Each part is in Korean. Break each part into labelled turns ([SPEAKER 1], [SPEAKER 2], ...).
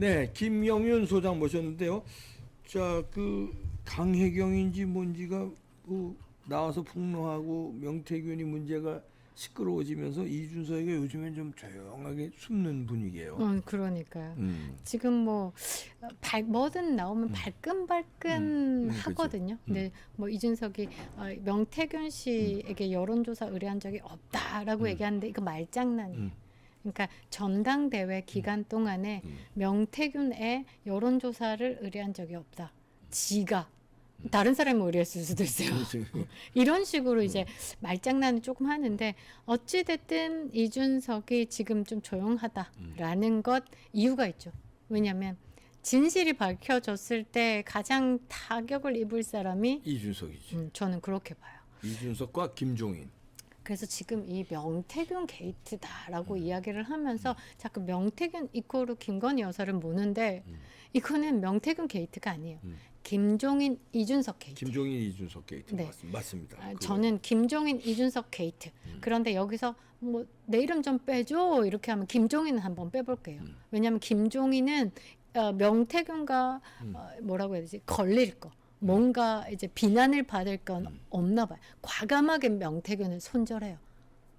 [SPEAKER 1] 네, 김영윤 소장 모셨는데요. 자, 그 강혜경인지 뭔지가 뭐 나와서 폭로하고 명태균이 문제가 시끄러워지면서 이준석이가 요즘엔 좀 조용하게 숨는 분위기예요.
[SPEAKER 2] 음, 그러니까요.
[SPEAKER 1] 음.
[SPEAKER 2] 지금 뭐 발, 뭐든 나오면 발끈발끈
[SPEAKER 1] 음, 음.
[SPEAKER 2] 하거든요. 근데 뭐 이준석이 어, 명태균 씨에게 여론조사 의뢰한 적이 없다라고
[SPEAKER 1] 음.
[SPEAKER 2] 얘기하는데 이거 말장난이에요.
[SPEAKER 1] 음.
[SPEAKER 2] 그러니까 전당대회 기간 동안에
[SPEAKER 1] 음.
[SPEAKER 2] 명태균의 여론조사를 의뢰한 적이 없다. 지가 다른 사람이 의뢰했을 수도 있어요. 이런 식으로 이제
[SPEAKER 1] 음.
[SPEAKER 2] 말장난을 조금 하는데 어찌 됐든 이준석이 지금 좀 조용하다라는 것 이유가 있죠. 왜냐하면 진실이 밝혀졌을 때 가장 타격을 입을 사람이
[SPEAKER 1] 이준석이지.
[SPEAKER 2] 음, 저는 그렇게 봐요.
[SPEAKER 1] 이준석과 김종인.
[SPEAKER 2] 그래서 지금 이 명태균 게이트다라고
[SPEAKER 1] 음.
[SPEAKER 2] 이야기를 하면서 자꾸 명태균 이코르 김건희 여사를 모는데
[SPEAKER 1] 음.
[SPEAKER 2] 이거는 명태균 게이트가 아니에요.
[SPEAKER 1] 음.
[SPEAKER 2] 김종인 이준석 게이트.
[SPEAKER 1] 김종인 이준석 게이트
[SPEAKER 2] 네.
[SPEAKER 1] 맞, 맞습니다.
[SPEAKER 2] 아. 저는 김종인 이준석 게이트.
[SPEAKER 1] 음.
[SPEAKER 2] 그런데 여기서 뭐 내 이름 좀 빼줘 이렇게 하면 김종인은 한번 빼볼게요.
[SPEAKER 1] 음.
[SPEAKER 2] 왜냐하면 김종인은 어, 명태균과
[SPEAKER 1] 음.
[SPEAKER 2] 어, 뭐라고 해야 되지 걸릴 거. 뭔가 이제 비난을 받을 건
[SPEAKER 1] 음.
[SPEAKER 2] 없나 봐요. 과감하게 명태균을 손절해요.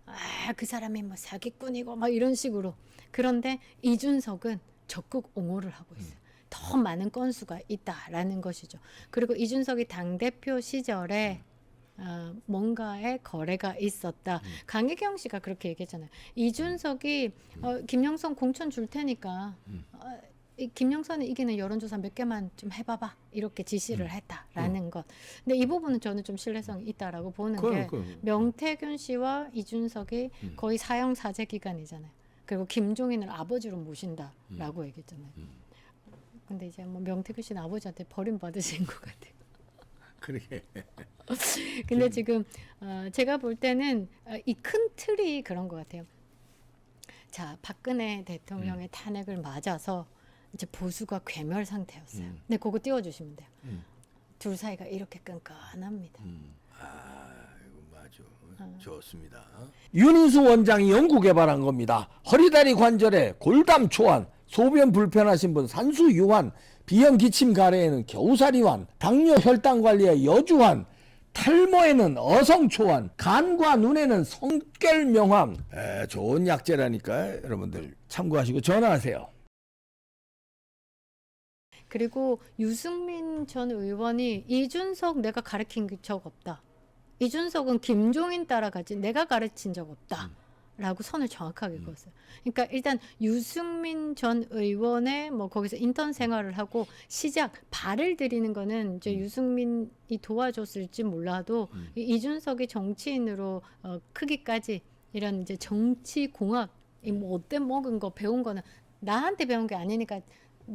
[SPEAKER 2] 아, 그 사람이 뭐 사기꾼이고 막 이런 식으로. 그런데 이준석은 적극 옹호를 하고 있어요. 더 많은 건수가 있다라는 것이죠. 그리고 이준석이 당대표 시절에 어, 뭔가의 거래가 있었다. 강혜경 씨가 그렇게 얘기했잖아요. 이준석이 어, 김영선 공천 줄 테니까
[SPEAKER 1] 음.
[SPEAKER 2] 어, 이 김영선이 이기는 여론조사 몇 개만 좀 해봐봐 이렇게 지시를 했다라는 것. 근데 이 부분은 저는 좀 신뢰성이 있다라고 보는 게
[SPEAKER 1] 그럼, 그럼.
[SPEAKER 2] 명태균 씨와 이준석이
[SPEAKER 1] 음.
[SPEAKER 2] 거의 사형 사제 기간이잖아요. 그리고 김종인을 아버지로 모신다라고 얘기했잖아요.
[SPEAKER 1] 음.
[SPEAKER 2] 근데 이제 뭐 명태균 씨는 아버지한테 버림받으신 것 같아요.
[SPEAKER 1] 그러게.
[SPEAKER 2] 근데 지금 어, 제가 볼 때는 어, 이큰 틀이 그런 것 같아요. 자, 박근혜 대통령의 탄핵을 맞아서 이제 보수가 괴멸 상태였어요.
[SPEAKER 1] 음.
[SPEAKER 2] 근데 그거 띄워주시면 돼요.
[SPEAKER 1] 음.
[SPEAKER 2] 둘 사이가 이렇게 끈끈합니다.
[SPEAKER 1] 음. 아, 이거 맞아.
[SPEAKER 2] 어.
[SPEAKER 1] 좋습니다. 윤인수 원장이 연구 개발한 겁니다. 허리다리 관절에 골담 초환, 소변 불편하신 분 산수 유환, 비형 기침 가래에는 겨우살이환, 당뇨 혈당 관리에 여주환, 탈모에는 어성 초환, 간과 눈에는 성결. 에, 좋은 약재라니까 여러분들 참고하시고 전화하세요.
[SPEAKER 2] 그리고 유승민 전 의원이 이준석 내가 가르친 적 없다. 이준석은 김종인 따라가지 내가 가르친 적 없다. 라고 선을 정확하게 그었어요. 그러니까 일단 유승민 전 의원의 뭐 거기서 인턴 생활을 하고 시작 발을 들이는 거는 이제 유승민이 도와줬을지 몰라도
[SPEAKER 1] 음.
[SPEAKER 2] 이 이준석이 정치인으로 어, 크기까지 이런 이제 정치 공학 이뭐 어때 먹은 거 배운 거는 나한테 배운 게 아니니까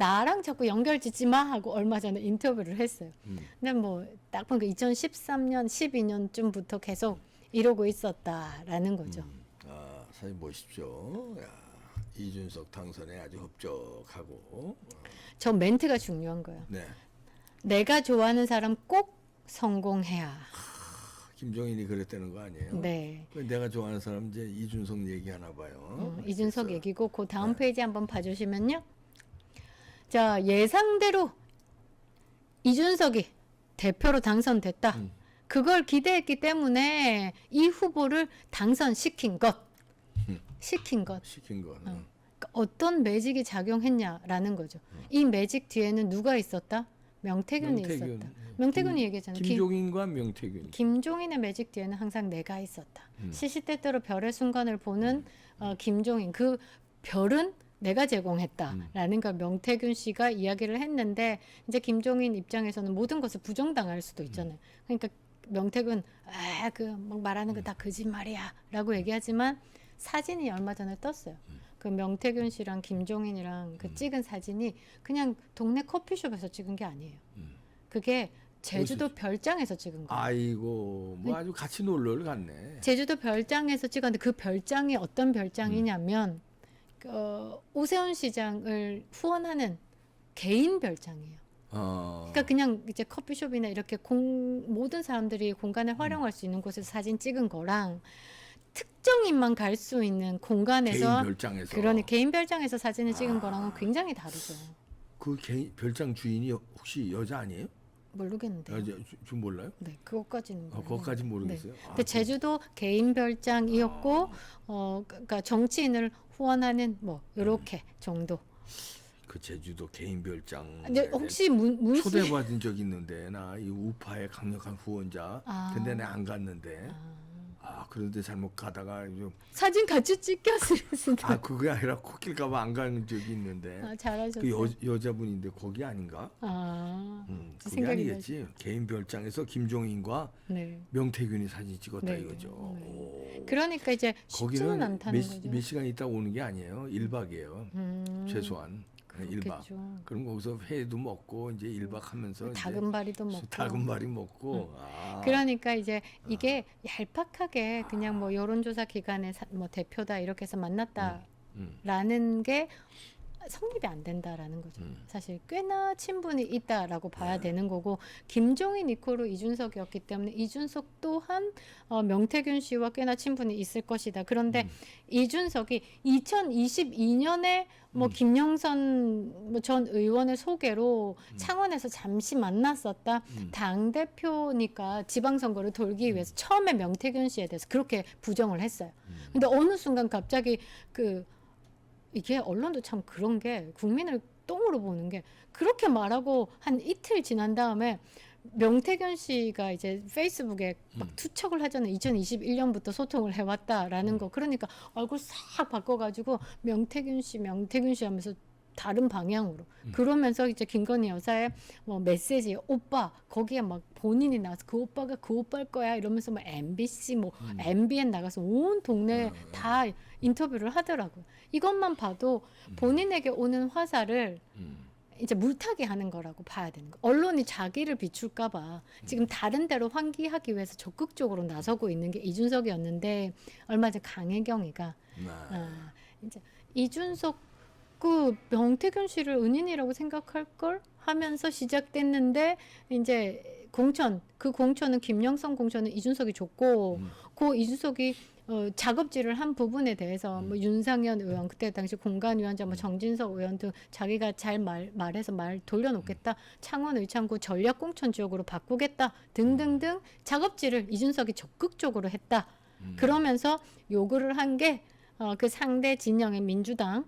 [SPEAKER 2] 나랑 자꾸 연결 짓지 마 하고 얼마 전에 인터뷰를 했어요.
[SPEAKER 1] 음.
[SPEAKER 2] 근데 뭐 딱 보니까 2013년, 12년쯤부터 계속 이러고 있었다라는 거죠.
[SPEAKER 1] 음. 아, 사진 보십시오. 야, 이준석 당선에 아주 흡족하고. 어,
[SPEAKER 2] 저 멘트가 중요한 거예요.
[SPEAKER 1] 네.
[SPEAKER 2] 내가 좋아하는 사람 꼭 성공해야.
[SPEAKER 1] 김종인이 그랬다는 거 아니에요?
[SPEAKER 2] 네.
[SPEAKER 1] 그 내가 좋아하는 사람 이제 이준석 얘기하나 봐요.
[SPEAKER 2] 어, 이준석 얘기고 그 다음
[SPEAKER 1] 네.
[SPEAKER 2] 페이지 한번 봐주시면요. 자 예상대로 이준석이 대표로 당선됐다.
[SPEAKER 1] 음.
[SPEAKER 2] 그걸 기대했기 때문에 이 후보를 당선시킨 것,
[SPEAKER 1] 음.
[SPEAKER 2] 시킨 것.
[SPEAKER 1] 시킨 거.
[SPEAKER 2] 어.
[SPEAKER 1] 는
[SPEAKER 2] 그러니까 어떤 매직이 작용했냐라는 거죠. 이 매직 뒤에는 누가 있었다? 명태균이
[SPEAKER 1] 명태균.
[SPEAKER 2] 있었다. 명태균이 얘기했잖아요. 김,
[SPEAKER 1] 김종인과 명태균.
[SPEAKER 2] 김종인의 매직 뒤에는 항상 내가 있었다.
[SPEAKER 1] 음.
[SPEAKER 2] 시시때때로 별의 순간을 보는 어, 김종인 그 별은 내가 제공했다라는 걸 명태균 씨가 이야기를 했는데 이제 김종인 입장에서는 모든 것을 부정당할 수도 있잖아요. 그러니까 명태균 아그 말하는 거 다 거짓말이야라고 얘기하지만 사진이 얼마 전에 떴어요. 그 명태균 씨랑 김종인이랑 그 찍은 사진이 그냥 동네 커피숍에서 찍은 게 아니에요.
[SPEAKER 1] 음.
[SPEAKER 2] 그게 제주도 별장에서 찍은 거예요.
[SPEAKER 1] 아이고, 뭐 아주 같이 놀러를 갔네.
[SPEAKER 2] 제주도 별장에서 찍었는데 그 별장이 어떤 별장이냐면 어, 오세훈 시장을 후원하는 개인 별장이에요.
[SPEAKER 1] 어.
[SPEAKER 2] 그러니까 그냥 이제 커피숍이나 이렇게 공, 모든 사람들이 공간을 활용할 수 있는 곳에서 사진 찍은 거랑 특정인만 갈 수 있는 공간에서
[SPEAKER 1] 개인 별장에서
[SPEAKER 2] 그러니 개인 별장에서 사진을 찍은 거랑은 굉장히 다르죠.
[SPEAKER 1] 그 개인 별장 주인이 혹시 여자 아니에요?
[SPEAKER 2] 모르겠는데.
[SPEAKER 1] 여자 주- 좀 몰라요?
[SPEAKER 2] 네, 그것까지는
[SPEAKER 1] 어. 그것까지 모르겠어요. 아,
[SPEAKER 2] 근데 제주도 개인 별장이었고 어 그러니까 정치인을 후원하는 뭐 요렇게 정도.
[SPEAKER 1] 그 제주도 개인 별장.
[SPEAKER 2] 근데 혹시 문 문 씨
[SPEAKER 1] 초대받은 적 있는데 나 이 우파의 강력한 후원자.
[SPEAKER 2] 아.
[SPEAKER 1] 근데 내가 안 갔는데.
[SPEAKER 2] 아,
[SPEAKER 1] 아 그런데 잘못 가다가 좀
[SPEAKER 2] 사진 같이 찍혔을 수도.
[SPEAKER 1] 아 그게 아니라 코길 가봐 안 가는 적이 있는데
[SPEAKER 2] 아, 잘하셨어요.
[SPEAKER 1] 그 여, 여자분인데 거기 아닌가?
[SPEAKER 2] 아,
[SPEAKER 1] 음, 그게
[SPEAKER 2] 생각이
[SPEAKER 1] 아니겠지. 개인 별장에서 김종인과
[SPEAKER 2] 네.
[SPEAKER 1] 명태균이 사진 찍었다
[SPEAKER 2] 네,
[SPEAKER 1] 이거죠.
[SPEAKER 2] 네.
[SPEAKER 1] 오.
[SPEAKER 2] 그러니까 이제 쉽지는
[SPEAKER 1] 거기는
[SPEAKER 2] 않다는
[SPEAKER 1] 몇,
[SPEAKER 2] 거죠.
[SPEAKER 1] 몇 시간 있다 오는 게 아니에요. 1박이에요.
[SPEAKER 2] 음,
[SPEAKER 1] 최소한 일 1박.
[SPEAKER 2] 그렇겠죠.
[SPEAKER 1] 그럼 거기서 회도 먹고 이제 1박 하면서 이제
[SPEAKER 2] 다금바리도 먹고.
[SPEAKER 1] 다금바리 먹고 아.
[SPEAKER 2] 그러니까 이제 이게 얄팍하게 그냥 뭐 여론조사 기관의 사- 뭐 대표다 이렇게 해서 만났다라는
[SPEAKER 1] 음.
[SPEAKER 2] 게 성립이 안 된다라는 거죠.
[SPEAKER 1] 음.
[SPEAKER 2] 사실 꽤나 친분이 있다라고 봐야 되는 거고 김종인 이코로 이준석이었기 때문에 이준석 또한 어, 명태균 씨와 꽤나 친분이 있을 것이다. 그런데
[SPEAKER 1] 음.
[SPEAKER 2] 이준석이 2022년에 뭐
[SPEAKER 1] 음.
[SPEAKER 2] 김영선 뭐 전 의원의 소개로 창원에서 잠시 만났었다.
[SPEAKER 1] 음.
[SPEAKER 2] 당 대표니까 지방선거를 돌기 위해서 처음에 명태균 씨에 대해서 그렇게 부정을 했어요.
[SPEAKER 1] 음.
[SPEAKER 2] 근데 어느 순간 갑자기 그 이게 언론도 참 그런 게 국민을 똥으로 보는 게 그렇게 말하고 한 이틀 지난 다음에 명태균 씨가 이제 페이스북에 막
[SPEAKER 1] 음.
[SPEAKER 2] 투척을 하잖아요. 2021년부터 소통을 해왔다라는 거. 그러니까 얼굴 싹 바꿔가지고 명태균 씨, 명태균 씨 하면서 다른 방향으로
[SPEAKER 1] 음.
[SPEAKER 2] 그러면서 이제 김건희 여사의 뭐 메시지 오빠 거기에 막 본인이 나와서 그 오빠가 그 오빠일 거야 이러면서 뭐 MBC 뭐
[SPEAKER 1] 음.
[SPEAKER 2] MBN 나가서 온 동네
[SPEAKER 1] 음, 음.
[SPEAKER 2] 다 인터뷰를 하더라고요. 이것만 봐도 본인에게 오는 화살을
[SPEAKER 1] 음.
[SPEAKER 2] 이제 물타기 하는 거라고 봐야 되는 거. 언론이 자기를 비출까봐 지금 다른 데로 환기하기 위해서 적극적으로 나서고 있는 게 이준석이었는데 얼마 전 강혜경이가
[SPEAKER 1] 네.
[SPEAKER 2] 아, 이제 이준석 그 명태균 씨를 은인이라고 생각할 걸 하면서 시작됐는데 이제 공천 그 공천은 김영선 공천은 이준석이 줬고
[SPEAKER 1] 음.
[SPEAKER 2] 그 이준석이 어, 작업질을 한 부분에 대해서
[SPEAKER 1] 음.
[SPEAKER 2] 뭐 윤상현 의원 그때 당시 공관위원장 뭐 정진석 의원 등 자기가 잘 말 말해서 말 돌려놓겠다
[SPEAKER 1] 음.
[SPEAKER 2] 창원 의창구 전략 공천 지역으로 바꾸겠다 등등등 작업질을 이준석이 적극적으로 했다.
[SPEAKER 1] 음.
[SPEAKER 2] 그러면서 요구를 한게 어, 그 상대 진영의 민주당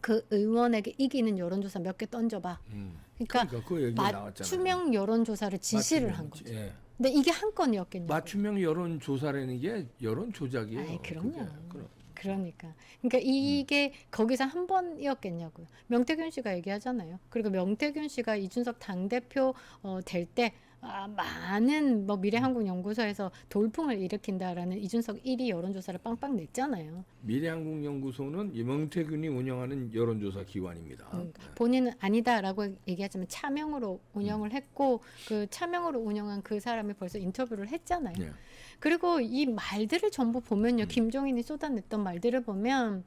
[SPEAKER 2] 그 의원에게 이기는 여론조사 몇 개 던져봐.
[SPEAKER 1] 음.
[SPEAKER 2] 그러니까
[SPEAKER 1] 그러니까 그.
[SPEAKER 2] 맞춤형 여론조사를 지시를
[SPEAKER 1] 맞춤형,
[SPEAKER 2] 한 거죠.
[SPEAKER 1] 예.
[SPEAKER 2] 근데 이게 한 건이었겠냐고.
[SPEAKER 1] 맞춤형 여론 조사라는 게 여론 조작이에요.
[SPEAKER 2] 아이, 그럼요.
[SPEAKER 1] 그게. 그럼.
[SPEAKER 2] 그러니까. 그러니까 이게 거기서 한 번이었겠냐고요. 명태균 씨가 얘기하잖아요. 그리고 명태균 씨가 이준석 당대표 어, 될때 아, 많은 뭐 미래한국연구소에서 돌풍을 일으킨다라는 이준석 1위 여론조사를 빵빵 냈잖아요.
[SPEAKER 1] 미래한국연구소는 이명태균이 운영하는 여론조사 기관입니다.
[SPEAKER 2] 음, 본인은 아니다라고 얘기하지만 차명으로
[SPEAKER 1] 음.
[SPEAKER 2] 운영을 했고 그 차명으로 운영한 그 사람이 벌써 인터뷰를 했잖아요.
[SPEAKER 1] 네.
[SPEAKER 2] 그리고 이 말들을 전부
[SPEAKER 1] 음.
[SPEAKER 2] 보면요, 김종인이 쏟아냈던 말들을 보면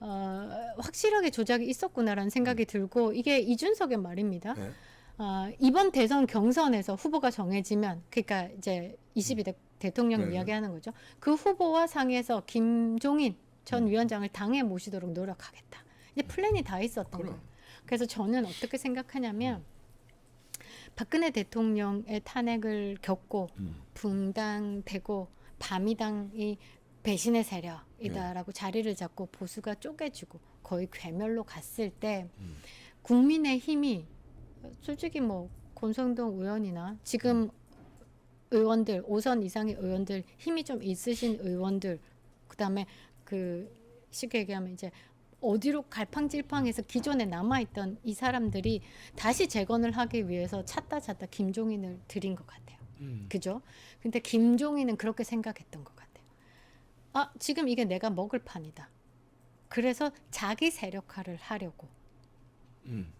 [SPEAKER 2] 어, 확실하게 조작이 있었구나라는 생각이 들고 이게 이준석의 말입니다.
[SPEAKER 1] 네.
[SPEAKER 2] 어, 이번 대선 경선에서 후보가 정해지면 그러니까 이제 22대 대통령
[SPEAKER 1] 네, 네.
[SPEAKER 2] 이야기하는 거죠. 그 후보와 상에서 김종인 전
[SPEAKER 1] 음.
[SPEAKER 2] 위원장을 당에 모시도록 노력하겠다. 이제 플랜이 다 있었던. 거예요. 그래서 저는 어떻게 생각하냐면 박근혜 대통령의 탄핵을 겪고
[SPEAKER 1] 음.
[SPEAKER 2] 붕당되고 바미당이 배신의 세력이다라고 자리를 잡고 보수가 쪼개지고 거의 괴멸로 갔을 때
[SPEAKER 1] 음.
[SPEAKER 2] 국민의 힘이 솔직히 뭐 권성동 의원이나 지금 의원들 오선 이상의 의원들 힘이 좀 있으신 의원들 그다음에 그 쉽게 얘기하면 이제 어디로 갈팡질팡해서 기존에 남아있던 이 사람들이 다시 재건을 하기 위해서 찾다 찾다 김종인을 들인 것 같아요.
[SPEAKER 1] 음.
[SPEAKER 2] 그죠? 근데 김종인은 그렇게 생각했던 것 같아요. 아, 지금 이게 내가 먹을 판이다. 그래서 자기 세력화를 하려고.
[SPEAKER 1] 음.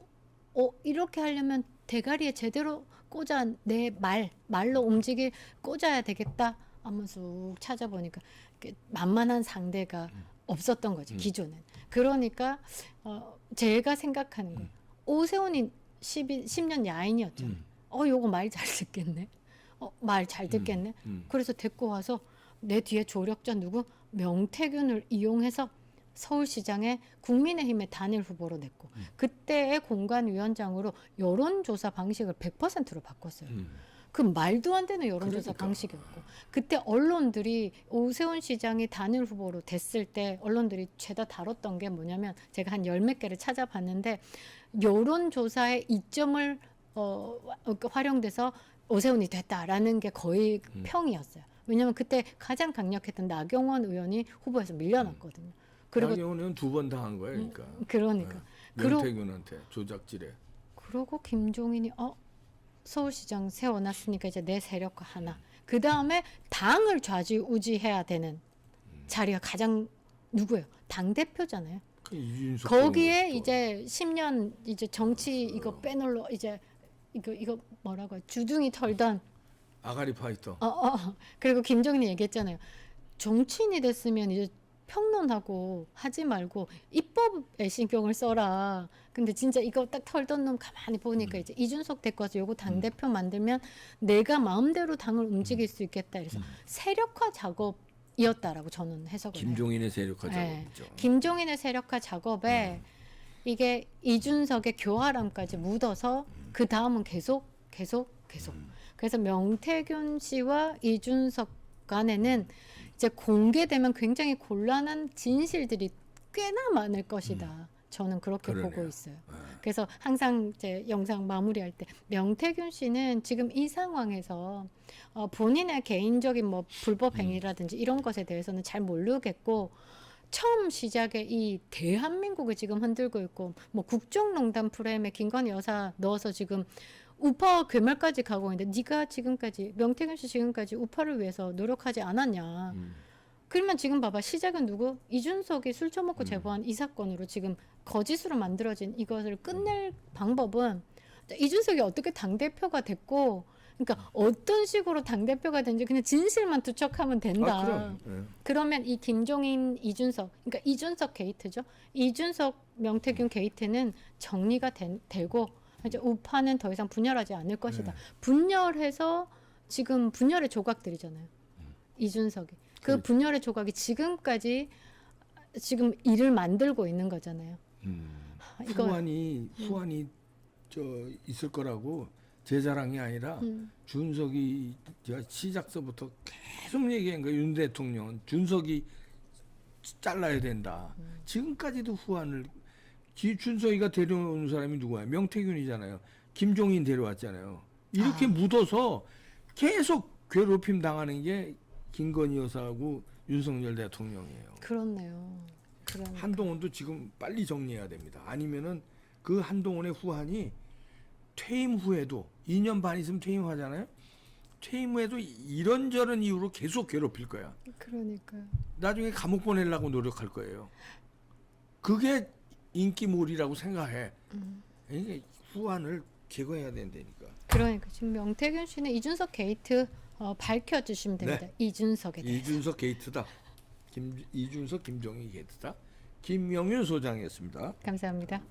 [SPEAKER 2] 어, 이렇게 하려면 대가리에 제대로 꽂아 내 말, 말로 움직일 꽂아야 되겠다. 하면서 쑥 찾아보니까 만만한 상대가 없었던 거지,
[SPEAKER 1] 음.
[SPEAKER 2] 기존엔. 그러니까 어, 제가 생각하는 거예요.
[SPEAKER 1] 음.
[SPEAKER 2] 오세훈이 12, 10년 야인이었잖아요.
[SPEAKER 1] 음.
[SPEAKER 2] 어, 요거 말 잘 듣겠네. 어, 말 잘 듣겠네.
[SPEAKER 1] 음.
[SPEAKER 2] 그래서 데리고 와서 내 뒤에 조력자 누구 명태균을 이용해서 서울시장에 국민의힘의 단일 후보로 냈고 그때의 공관위원장으로 여론조사 방식을 100%로 바꿨어요.
[SPEAKER 1] 음.
[SPEAKER 2] 그 말도 안 되는 여론조사
[SPEAKER 1] 그러니까.
[SPEAKER 2] 방식이었고 그때 언론들이 오세훈 시장이 단일 후보로 됐을 때 언론들이 죄다 다뤘던 게 뭐냐면 제가 한 열 몇 개를 찾아봤는데 여론조사의 이점을 어, 와- 활용돼서 오세훈이 됐다라는 게 거의
[SPEAKER 1] 음.
[SPEAKER 2] 평이었어요. 왜냐하면 그때 가장 강력했던 나경원 의원이 후보에서 밀려났거든요. 그리고
[SPEAKER 1] 나경원은 두번 당한 거야, 그러니까.
[SPEAKER 2] 그러니까
[SPEAKER 1] 네.
[SPEAKER 2] 그러-
[SPEAKER 1] 명태균한테 조작질에.
[SPEAKER 2] 그러고 김종인이 어 서울시장 세워놨으니까 이제 내 세력화 하나. 그 다음에 당을 좌지우지해야 되는 자리가 가장 누구예요? 당 대표잖아요.
[SPEAKER 1] 그 이준석
[SPEAKER 2] 거기에. 이제 10년 이제 정치 이거 빼놀러 이제 이거 이거 뭐라고 요 주둥이 털던
[SPEAKER 1] 아가리 파이터.
[SPEAKER 2] 어, 어. 그리고 김정인이 얘기했잖아요. 정치인이 됐으면 이제 평론하고 하지 말고 입법에 신경을 써라. 근데 진짜 이거 딱 털던 놈 가만히 보니까 이제 이준석 데리고 와서 요거 당 대표 만들면 내가 마음대로 당을 움직일 수 있겠다. 그래서 세력화 작업 이었다라고 저는 해석을.
[SPEAKER 1] 김종인의 세력화
[SPEAKER 2] 네.
[SPEAKER 1] 작업이죠.
[SPEAKER 2] 김종인의 세력화 작업에 이게 이준석의 교활함까지 묻어서 그 다음은 계속 계속 계속. 그래서 명태균 씨와 이준석 간에는 이제 공개되면 굉장히 곤란한 진실들이 꽤나 많을 것이다. 저는 그렇게
[SPEAKER 1] 그러네요.
[SPEAKER 2] 보고 있어요.
[SPEAKER 1] 네.
[SPEAKER 2] 그래서 항상 제 영상 마무리할 때 명태균 씨는 지금 이 상황에서 어, 본인의 개인적인 뭐 불법 행위라든지 이런 것에 대해서는 잘 모르겠고 처음 시작에 이 대한민국을 지금 흔들고 있고 뭐 국정농단 프레임에 김건희 여사 넣어서 지금 우파 괴멸까지 가고 있는데 네가 지금까지 명태균 씨 지금까지 우파를 위해서 노력하지 않았냐?
[SPEAKER 1] 음.
[SPEAKER 2] 그러면 지금 봐봐 시작은 누구 이준석이 술 처먹고 제보한 이 사건으로 지금 거짓으로 만들어진 이것을 끝낼 방법은 이준석이 어떻게 당 대표가 됐고 그러니까 어떤 식으로 당 대표가 된지 그냥 진실만 투척하면 된다.
[SPEAKER 1] 아, 그럼. 네.
[SPEAKER 2] 그러면 이 김종인 이준석 그러니까 이준석 게이트죠. 이준석 명태균 게이트는 정리가 된- 되고 이제 우파는 더 이상 분열하지 않을 것이다.
[SPEAKER 1] 네.
[SPEAKER 2] 분열해서 지금 분열의 조각들이잖아요. 이준석이 그
[SPEAKER 1] 그렇죠.
[SPEAKER 2] 분열의 조각이 지금까지 지금 일을 만들고 있는 거잖아요.
[SPEAKER 1] 음.
[SPEAKER 2] 아, 이거
[SPEAKER 1] 후환이 후환이 저 있을 거라고 제 자랑이 아니라
[SPEAKER 2] 음,
[SPEAKER 1] 준석이 제가 시작서부터 계속 얘기한 거예요. 윤 대통령은 준석이 잘라야 된다.
[SPEAKER 2] 음.
[SPEAKER 1] 지금까지도 후환을 지- 준석이가 데려온 사람이 누구야? 명태균이잖아요. 김종인 데려왔잖아요. 이렇게
[SPEAKER 2] 아.
[SPEAKER 1] 묻어서 계속 괴롭힘 당하는 게 김건희 여사하고 윤석열 대통령이에요.
[SPEAKER 2] 그렇네요. 그런
[SPEAKER 1] 한동훈도 지금 빨리 정리해야 됩니다. 아니면은 그 한동훈의 후환이 퇴임 후에도 2년 반 있으면 퇴임하잖아요. 퇴임 후에도 이런저런 이유로 계속 괴롭힐 거야.
[SPEAKER 2] 그러니까요.
[SPEAKER 1] 나중에 감옥 보내려고 노력할 거예요. 그게 인기몰이라고 생각해.
[SPEAKER 2] 음.
[SPEAKER 1] 이게 후환을 제거해야 된다니까.
[SPEAKER 2] 그러니까 지금 명태균 씨는 이준석 게이트 어, 밝혀주시면 됩니다. 이준석에 대해.
[SPEAKER 1] 이준석 게이트다. 김 이준석 김정희 게이트다. 김영윤 소장이었습니다.
[SPEAKER 2] 감사합니다.